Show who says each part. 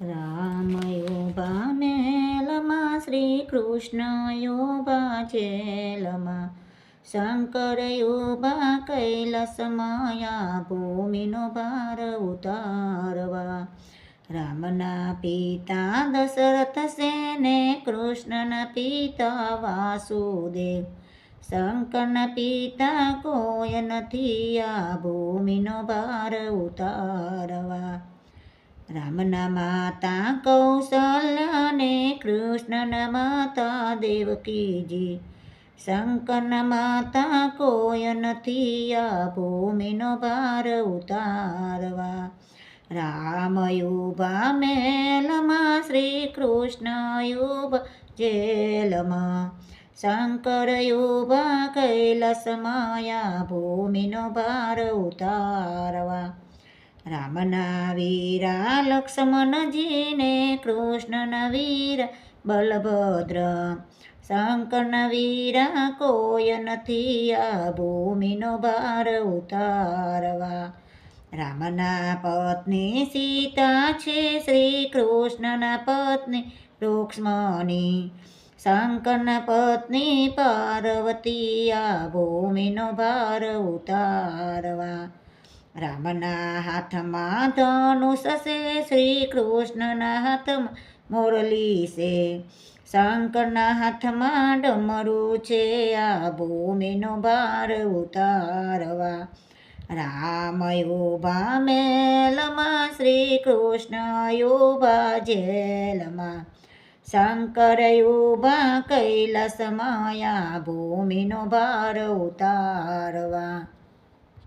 Speaker 1: રામ યોબા મેલમાં શ્રી કૃષ્ણ યોભા જેલમાં શંકર યોબા કૈલાસમાં આ ભૂમિનો ભાર ઉતારવા રામના પિતા દશરથ સેને કૃષ્ણના પિતા વાસુદેવ શંકરના પિતા કોઈ નથી આ ભૂમિનો ભાર ઉતારવા રામના માતા કૌશલ્યા ને કૃષ્ણના માતા દેવકીજી. શંકર માતા કોય નથી આ ભૂમિનો ભાર ઉતારવા. રામ યુભા મેલમાં શ્રી કૃષ્ણ યુભ જેલમાં. શંકર યુભા કૈલાસમાં આ ભૂમિનો ભાર ઉતારવા. રામના વીરા લક્ષ્મણજીને કૃષ્ણના વીર, બલભદ્ર, શંકરના વીરા કોય નથી આ ભૂમિનો ભાર ઉતારવા. રામના પત્ની સીતા છે, શ્રી કૃષ્ણના પત્ની રૂક્ષ્મણી, શંકરના પત્ની પાર્વતી આ ભૂમિનો ભાર ઉતારવા. રામના હાથમાં ધનુષ છે શ્રી કૃષ્ણના હાથમાં મોરલી છે શંકરના હાથમાં ડમરું છે, આ ભૂમિનો ભાર ઉતારવા. રામ યોભા મેલમાં શ્રી કૃષ્ણ યોભા જેલમાં. શંકર યોભા કૈલાસમાં આ ભૂમિનો ભાર ઉતારવા.